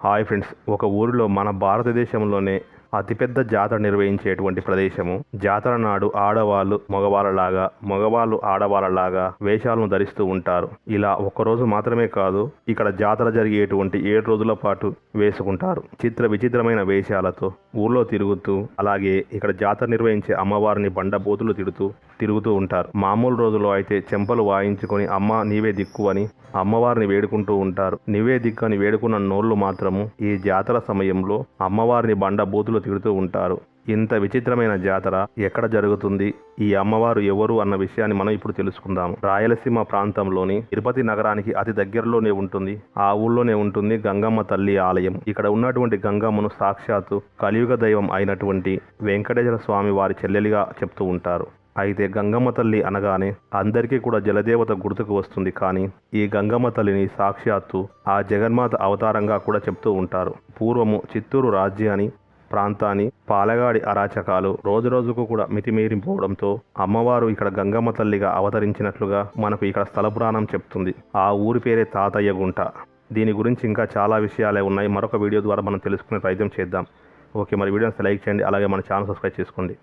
Hi friends ఒక ఊరిలో మన భారతదేశంలోనే అతిపెద్ద జాతర నిర్వహించేటువంటి ప్రదేశము. జాతర నాడు ఆడవాళ్ళు మగవాళ్ళలాగా మగవాళ్ళు ఆడవాళ్ళలాగా వేషాలను ధరిస్తూ ఉంటారు. ఇలా ఒక్కరోజు మాత్రమే కాదు ఇక్కడ జాతర జరిగేటువంటి ఏడు రోజుల పాటు వేసుకుంటారు. చిత్ర విచిత్రమైన వేషాలతో ఊర్లో తిరుగుతూ అలాగే ఇక్కడ జాతర నిర్వహించే అమ్మవారిని బండబోతులు తిడుతూ తిరుగుతూ ఉంటారు. మామూలు రోజుల్లో అయితే చెంపలు వాయించుకొని అమ్మ నీవే దిక్కు అని అమ్మవారిని వేడుకుంటూ ఉంటారు. నీవే దిక్కు అని వేడుకున్న నోళ్ళు మాత్రము ఈ జాతర సమయంలో అమ్మవారిని బండ బూతులు తిడుతూ ఉంటారు. ఇంత విచిత్రమైన జాతర ఎక్కడ జరుగుతుంది? ఈ అమ్మవారు ఎవరు అన్న విషయాన్ని మనం ఇప్పుడు తెలుసుకుందాం రాయలసీమ ప్రాంతంలోని తిరుపతి నగరానికి అతి దగ్గరలోనే ఉంటుంది. ఆ ఊళ్ళోనే ఉంటుంది గంగమ్మ తల్లి ఆలయం. ఇక్కడ ఉన్నటువంటి గంగమ్మను సాక్షాత్తు కలియుగ దైవం అయినటువంటి వెంకటేశ్వర స్వామి వారి చెల్లెలిగా చెప్తూ ఉంటారు. అయితే గంగమ్మ తల్లి అనగానే అందరికీ కూడా జలదేవత గుర్తుకు వస్తుంది కానీ ఈ గంగమ్మ తల్లిని సాక్షాత్తు ఆ జగన్మాత అవతారంగా కూడా చెప్తూ ఉంటారు. పూర్వము చిత్తూరు రాజ్యాన్ని ప్రాంతాన్ని పాలగాడి అరాచకాలు రోజు రోజుకు కూడా మితిమీరిపోవడంతో అమ్మవారు ఇక్కడ గంగమ్మ తల్లిగా అవతరించినట్లుగా మనకు ఇక్కడ స్థల పురాణం చెప్తుంది. ఆ ఊరి పేరే తాతయ్య గుంట. దీని గురించి ఇంకా చాలా విషయాలే ఉన్నాయి. మరొక వీడియో ద్వారా మనం తెలుసుకునే ప్రయత్నం చేద్దాం. ఓకే మరి వీడియోని లైక్ చేయండి అలాగే మన ఛానల్ సబ్స్క్రైబ్ చేసుకోండి.